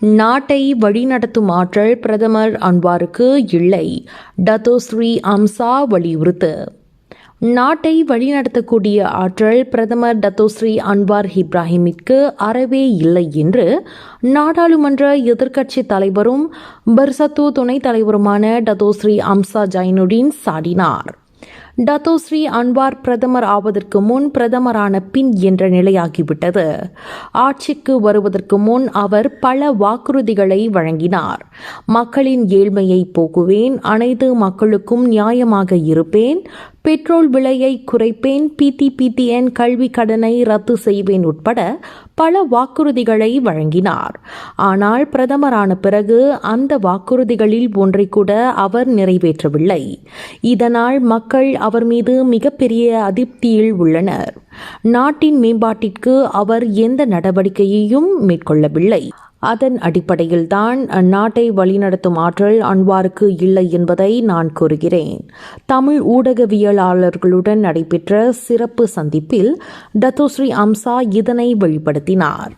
நாட்டை வழிநடத்தும் ஆற்றல் பிரதமர் அன்வாருக்கு இல்லை. டத்தோஸ்ரீ அம்சா வலியுறுத்து. நாட்டை வழிநடத்தக்கூடிய ஆற்றல் பிரதமர் டத்தோஸ்ரீ அன்வார் இப்ராஹிமிற்கு அறவே இல்லை என்று நாடாளுமன்ற எதிர்க்கட்சித் தலைவரும் பர்சத்து துணைத் தலைவருமான Datuk Seri Amsa Zainuddin சாடினார். Datuk Seri Anwar பிரதமர் ஆவதற்கு முன் பிரதமரான பின் என்ற நிலையாகிவிட்டது. ஆட்சிக்கு வருவதற்கு முன் அவர் பல வாக்குறுதிகளை வழங்கினார். மக்களின் ஏழ்மையை போக்குவேன் அனைத்து மக்களுக்கும் நியாயமாக இருப்பேன் பெட்ரோல் விலையை குறைப்பேன் பிடிபிடிஎன் கல்வி கடனை ரத்து செய்வேன் உட்பட பல வாக்குறுதிகளை வழங்கினார். ஆனால் பிரதமரான பிறகு அந்த வாக்குறுதிகளில் ஒன்றை கூட அவர் நிறைவேற்றவில்லை. இதனால் மக்கள் அவர் மீது மிகப்பெரிய அதிருப்தியில் உள்ளனர். நாட்டின் மேம்பாட்டிற்கு அவர் எந்த நடவடிக்கையையும் மேற்கொள்ளவில்லை. அதன் அடிப்படையில்தான் அந்நாட்டை வழிநடத்தும் ஆற்றல் அன்வாருக்கு இல்லை என்பதை நான் கூறுகிறேன். தமிழ் ஊடகவியலாளர்களுடன் நடைபெற்ற சிறப்பு சந்திப்பில் டத்தோஸ்ரீ அம்சா இதனை வெளிப்படுத்தினார்.